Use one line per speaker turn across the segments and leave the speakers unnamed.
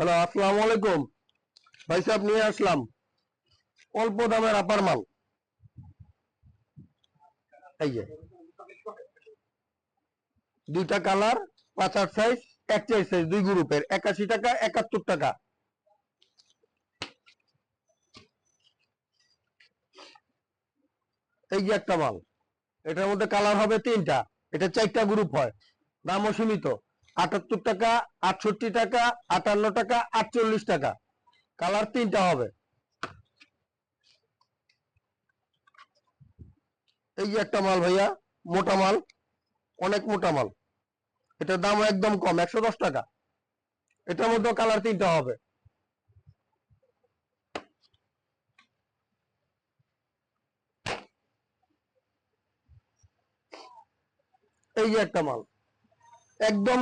Hello আসসালামু আলাইকুম। ভাই সাহেব, নিয়ে আসলাম। অল্প দামের আপার মাল। এই যে। দুইটা কালার, পাঁচ আট সাইজ একটাই সাইজ দুই গ্রুপের। একাশি টাকা, একাত্তর টাকা। এই যে একটা মাল। এটার মধ্যে কালার হবে তিনটা। এটা চারটা গ্রুপ হয়। দামও সীমিত। আটাত্তর টাকা, আটষট্টি টাকা, আটান্ন টাকা, আটচল্লিশ টাকা। কালার তিনটা হবে। এই যে একটা মাল ভাইয়া, মোটা মাল, অনেক মোটা মাল। এটার দাম একদম কম, একশো দশ টাকা। এটার মধ্যে কালার তিনটা হবে। এই যে একটা মাল। একদম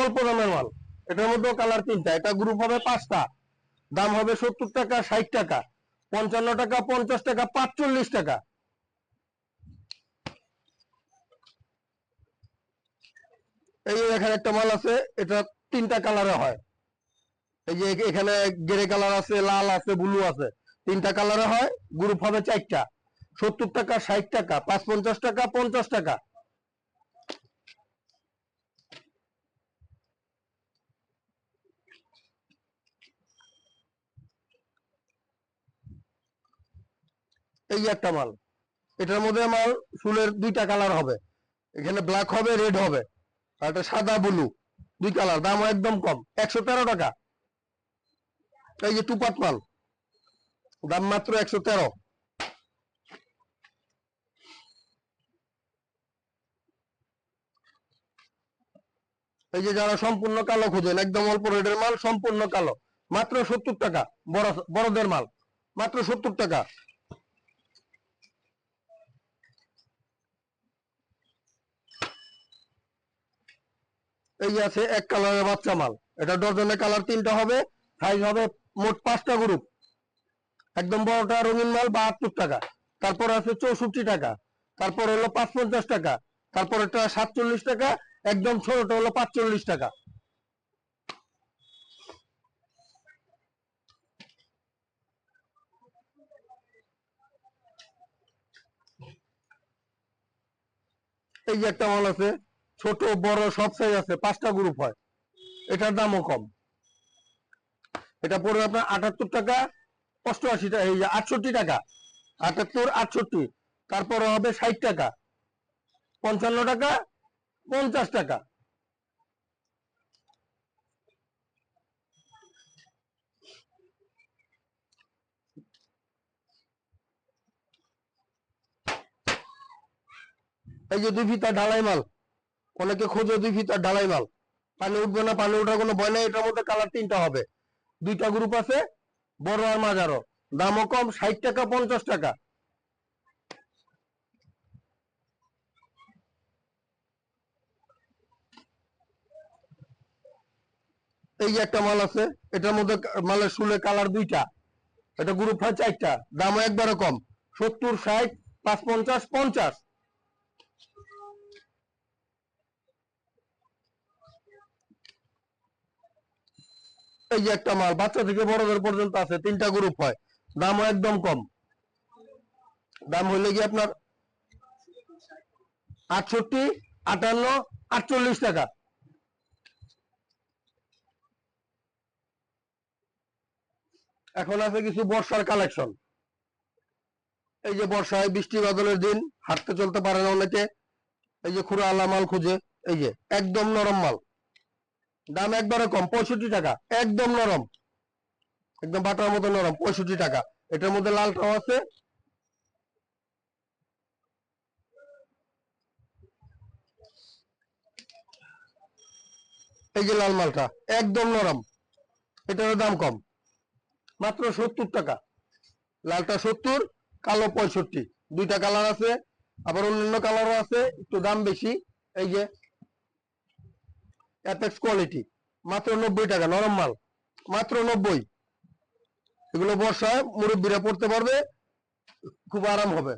অল্প দামের মাল। এটার মধ্যে কালার তিনটা। এটা গ্রুপ হবে পাঁচটা। দাম হবে সত্তর টাকা, ষাট টাকা। পঞ্চান্ন টাকা, পঞ্চাশ টাকা, পাঁচচল্লিশ টাকা। এই এখানে একটা মাল আছে, এটা তিনটা কালারে হয়। এই যে এখানে গ্রে কালার আছে, লাল আছে ব্লু আছে। তিনটা কালারে হয় গ্রুপ হবে চারটা। সত্তর টাকা, ষাট টাকা, পাঁচ পঞ্চাশ টাকা পঞ্চাশ টাকা। এই একটা মাল। এটার মধ্যে মাল ফুলের দুইটা কালার হবে। এখানে ব্ল্যাক হবে রেড হবে। আর একটা সাদা ব্লু দুই কালার দাম একদম কম, একশো তেরো টাকা। এই যে টুপাট মাল, দাম মাত্র একশো তেরো। এই যে যারা সম্পূর্ণ কালো খুঁজেন, একদম অল্প রেটের মাল, সম্পূর্ণ কালো। মাত্র সত্তর টাকা, বড় বড়দের মাল, মাত্র সত্তর টাকা। এই আছে এক কালারের বাচ্চা মাল। এটা ডজনের কালার তিনটা হবে সাইজ হবে মোট পাঁচটা গ্রুপ একদম বড়টা রঙিন মাল বাহাত্তর টাকা। তারপর আছে চৌষট্টি টাকা। তারপর হলো পাঁচ পঞ্চাশ টাকা। তারপর এটা সাতচল্লিশ টাকা, একদম ছোটটা হলো পাঁচচল্লিশ টাকা। এই যে একটা মাল আছে ছোট, বড়, সব সাইজ আছে, পাঁচটা গ্রুপ হয়। এটার দামও কম। এটা পড়বে আপনার আটাত্তর টাকা, অষ্টআশি টাকা, এই আটষট্টি টাকা। আটাত্তর, আটষট্টি। তারপরে হবে ষাট টাকা। পঞ্চান্ন টাকা, পঞ্চাশ টাকা। এই যে দুই ফিতা ঢালাই মাল। অনেকে খোঁজে দুই ফিতা ঢালাই মাল। পানি উঠবে না, পানি ওঠার কোনো ভয় নেই, এটার মধ্যে কালার তিনটা হবে। দুইটা গ্রুপ আছে, বড় আর মাঝারো। দামও কম, ষাট টাকা, পঞ্চাশ টাকা। এই যে একটা মাল আছে, এটার মধ্যে মালের শুলে কালার দুইটা। এটা গ্রুপ হয় চারটা। দামও একবারে কম, সত্তর, ষাট, পাঁচ পঞ্চাশ পঞ্চাশ। এই যে একটা মাল, বাচ্চা থেকে বড়দের পর্যন্ত আছে, তিনটা গ্রুপ হয়। দামও একদম কম। দাম হইলে কি আপনার আটষট্টি, আটান্ন, আটচল্লিশ টাকা। এখন আছে কিছু বর্ষার কালেকশন এই যে বর্ষায় বৃষ্টি বাদলের দিন, হাঁটতে চলতে পারে না অনেকে। এই যে খুঁড়া আলা মাল খুঁজে, এই যে একদম নরম মাল। দাম একবারে কম, পঁয়ষট্টি টাকা, একদম নরম। একদম বাটার মতো নরম, পঁয়ষট্টি টাকা। এটার মধ্যে লালটাও আছে। এই যে লাল মালটা, একদম নরম। এটারও দাম কম। মাত্র সত্তর টাকা। লালটা সত্তর, কালো পঁয়ষট্টি। দুইটা কালার আছে, আবার অন্যান্য কালারও আছে, একটু দাম বেশি। এই যে অ্যাপেক্স কোয়ালিটি মাত্র নব্বই টাকা, নরম মাল, মাত্র নব্বই। এগুলো বর্ষায় মুরব্বীরা পড়তে পারবে, খুব আরাম হবে।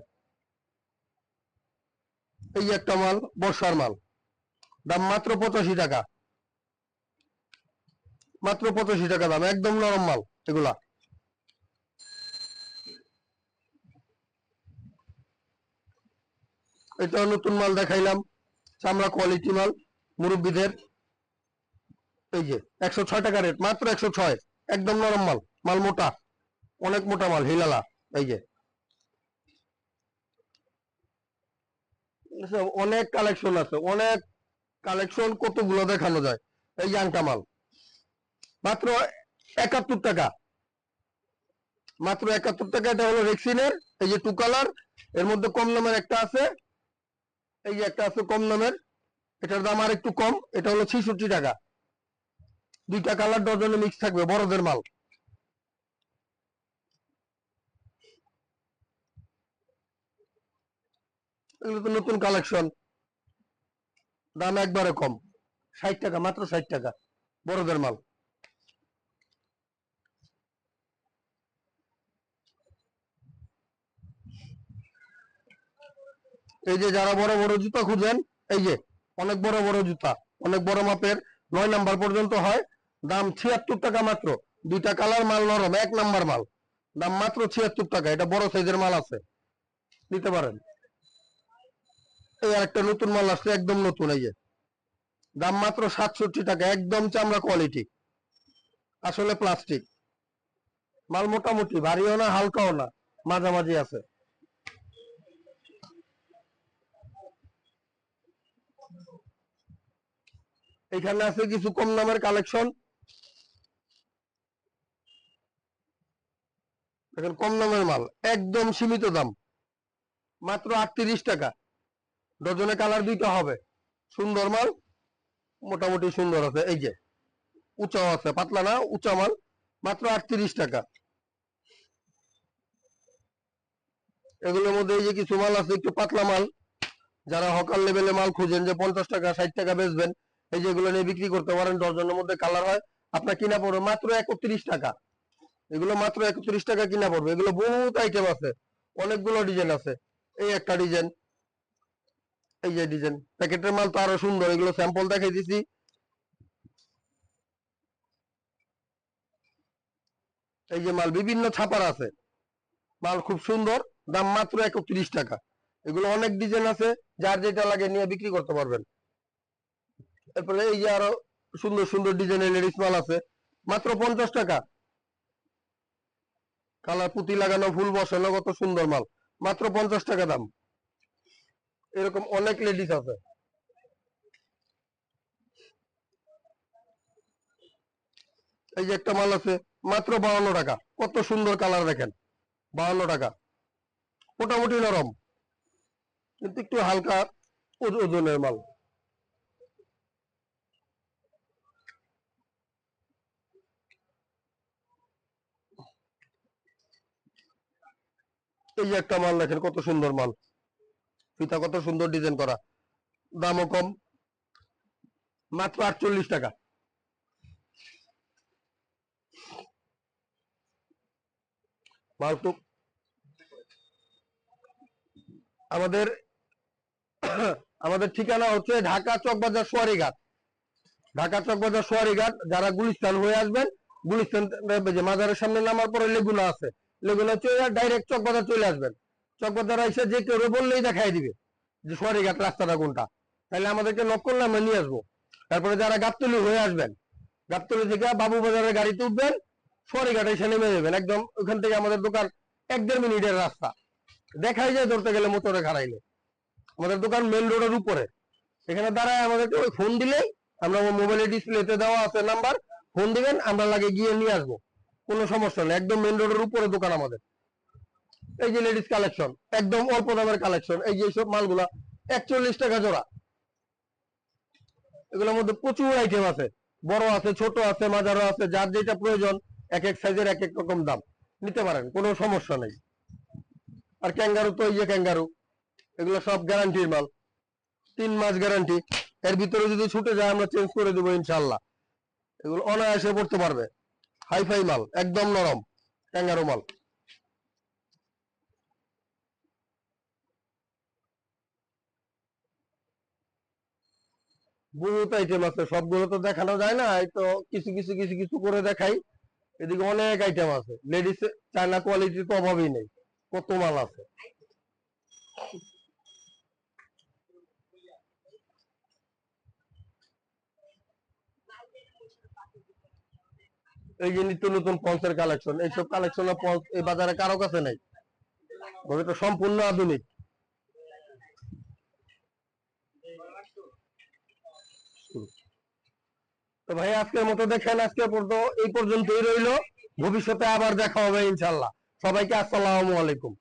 এই একটা মাল, বর্ষার মাল। দাম মাত্র পঁচাশি টাকা। মাত্র পঁচাশি টাকা দাম, একদম নরম মাল এগুলা। এটা নতুন মাল দেখাইলাম, চামড়া কোয়ালিটি মাল, মুরব্বীদের। এই যে, একশো ছয় টাকা রেট মাত্র একশো ছয়। একদম নরম মাল মাল মোটা, অনেক মোটা মাল, হিলালা, এই যে। অনেক কালেকশন আছে, অনেক কালেকশন কতগুলো দেখানো যায়, এই আংটা মাল। মাত্র একাত্তর টাকা। মাত্র একাত্তর টাকা, এটা হলো রেক্সিনের এই যে টু কালারের মধ্যে কম দামের একটা আছে। এই যে একটা আছে কম দামের, এটার দাম আর একটু কম, এটা হলো ছিষট্টি টাকা। দুইটা কালার ডজনে মিক্স থাকবে, বড়দের মাল। এগুলো তো নতুন কালেকশন দাম একবারে কম। ষাট টাকা, মাত্র ষাট টাকা, বড়দের মাল। এই যে যারা বড় বড় জুতা খুঁজেন, এই যে অনেক বড় বড় জুতা, অনেক বড় মাপের নয় নাম্বার পর্যন্ত হয়। দাম ছিয়াত্তর টাকা মাত্র। দুইটা কালার মাল নরম, এক নাম্বার মাল। দাম মাত্র ছিয়াত্তর টাকা। এটা বড় সাইজের মাল আছে। নিতে পারেন। এই আর একটা নতুন মাল আসছে, একদম নতুন, এই যে। দাম মাত্র সাতষট্টি টাকা, একদম চামড়া কোয়ালিটি আসলে প্লাস্টিক মাল মোটামুটি, ভারীও না, হালকাও না। মাঝামাঝি আছে। এখানে আছে কিছু কম দামের কালেকশন দেখেন, কম দামের মাল, একদম সীমিত দাম। মাত্র আটত্রিশ টাকা। ডজনে কালার দুইটা হবে। সুন্দর মাল, মোটামুটি সুন্দর আছে। এই যে, উঁচাও আছে, পাতলা না, উঁচা মাল, মাত্র আটত্রিশ টাকা। এগুলোর মধ্যে এই যে কিছু মাল আছে, একটু পাতলা মাল। যারা হকার লেভেলে মাল খুঁজেন যে পঞ্চাশ টাকা, ষাট টাকা বেচবেন এই যেগুলো নিয়ে বিক্রি করতে পারেন ডজনের মধ্যে কালার হয়, আপনার কিনা পড়বে মাত্র একত্রিশ টাকা। এগুলো মাত্র একত্রিশ টাকা কিনা পড়বে। এগুলো বহুত আইটেম আছে, অনেকগুলো ডিজাইন আছে। এই একটা ডিজাইন এই যে ডিজাইন প্যাকেটের মাল তো আরও সুন্দর, এগুলো স্যাম্পল দেখাই দিছি। এই যে মাল, বিভিন্ন ছাপার আছে। মাল খুব সুন্দর, দাম মাত্র একত্রিশ টাকা। এগুলো অনেক ডিজাইন আছে, যার যেটা লাগে নিয়ে বিক্রি করতে পারবেন। তারপরে এই যে আরও সুন্দর সুন্দর ডিজাইনের লেডিস মাল আছে। মাত্র পঞ্চাশ টাকা। কালার পুঁতি লাগানো, ফুল বসানো, কত সুন্দর মাল। মাত্র পঞ্চাশ টাকা দাম। এরকম অনেক লেডিস আছে। এই যে একটা মাল আছে, মাত্র বাউন্ন টাকা। কত সুন্দর কালার দেখেন। বাউন্ন টাকা। মোটামুটি নরম। কিন্তু একটু হালকা ওজনের মাল। এই একটা মাল দেখেন, কত সুন্দর মাল। ফিতা কত সুন্দর ডিজাইন করা। দামও কম। মাত্র আটচল্লিশ টাকা। আমাদের আমাদের ঠিকানা হচ্ছে ঢাকা চকবাজার সোয়ারিঘাট। ঢাকা চকবাজার সোয়ারিঘাট, যারা গুলিস্তান হয়ে আসবেন, গুলিস্তান মাজারের সামনে নামার পরে লেগুনা আছে। লেগুনা চলে ডাইরেক্ট চকবাজার চলে আসবেন। চকবাজার এসে যে কেউ বললেই দেখাই দিবে যে সোয়ারিঘাট রাস্তাটা কোনটা। তাহলে আমাদেরকে নক করলে আমরা নিয়ে আসব। তারপরে যারা গাবতলি হয়ে আসবেন, গাবতলি থেকে বাবু বাজারের গাড়িতে উঠবেন সোয়ারিঘাটে এসে নেমে যাবেন। একদম ওখান থেকে আমাদের দোকান এক দেড় মিনিটের রাস্তা। দেখাই যায় ধরতে গেলে মোটরে খারাইলে আমাদের দোকান মেন রোডের উপরে। এখানে দাঁড়ায় আমাদেরকে ওই ফোন দিলেই আমরা মোবাইলের ডিসপ্লেতে দেওয়া আছে নাম্বার ফোন দিবেন, আমরা লাগে গিয়ে নিয়ে আসব। কোনো সমস্যা নেই। একদম মেন রোডের উপরে দোকান আমাদের। এই যে লেডিস কালেকশন একদম অল্প দামের কালেকশন এই যে সব মালগুলা, একচল্লিশ টাকা জোড়া। এগুলোর মধ্যে প্রচুর আইটেম আছে। বড় আছে, ছোট আছে মাঝারো আছে, যার যেটা প্রয়োজন, এক এক সাইজের এক এক রকম দাম। নিতে পারেন, কোনো সমস্যা নেই। আর ক্যাঙ্গারু তো এই যে ক্যাঙ্গারু এগুলো সব গ্যারান্টির মাল। তিন মাস গ্যারান্টি এর ভিতরে যদি ছুটে যায়, আমরা চেঞ্জ করে দেবো ইনশাল্লাহ এগুলো অনায়াসে পড়তে পারবে। হাইফাই মাল, একদম নরম, ক্যাঙ্গারু মাল। বহুত আইটেম আছে, সবগুলো তো দেখানো যায় না, এই তো কিছু কিছু কিছু কিছু করে দেখাই। এদিকে অনেক আইটেম আছে লেডিস চায়না কোয়ালিটির তো অভাবই নেই, কত মাল আছে। এই যে নিত্য নতুন পঞ্চের কালেকশন এইসব কালেকশন এই বাজারে কারও কাছে নাই। এটা সম্পূর্ণ আধুনিক। তো ভাই, আজকের মতো দেখেন, আজকে পর্যন্ত এই পর্যন্তই রইল। ভবিষ্যতে আবার দেখা হবে ইনশাল্লাহ সবাইকে আসসালামু আলাইকুম।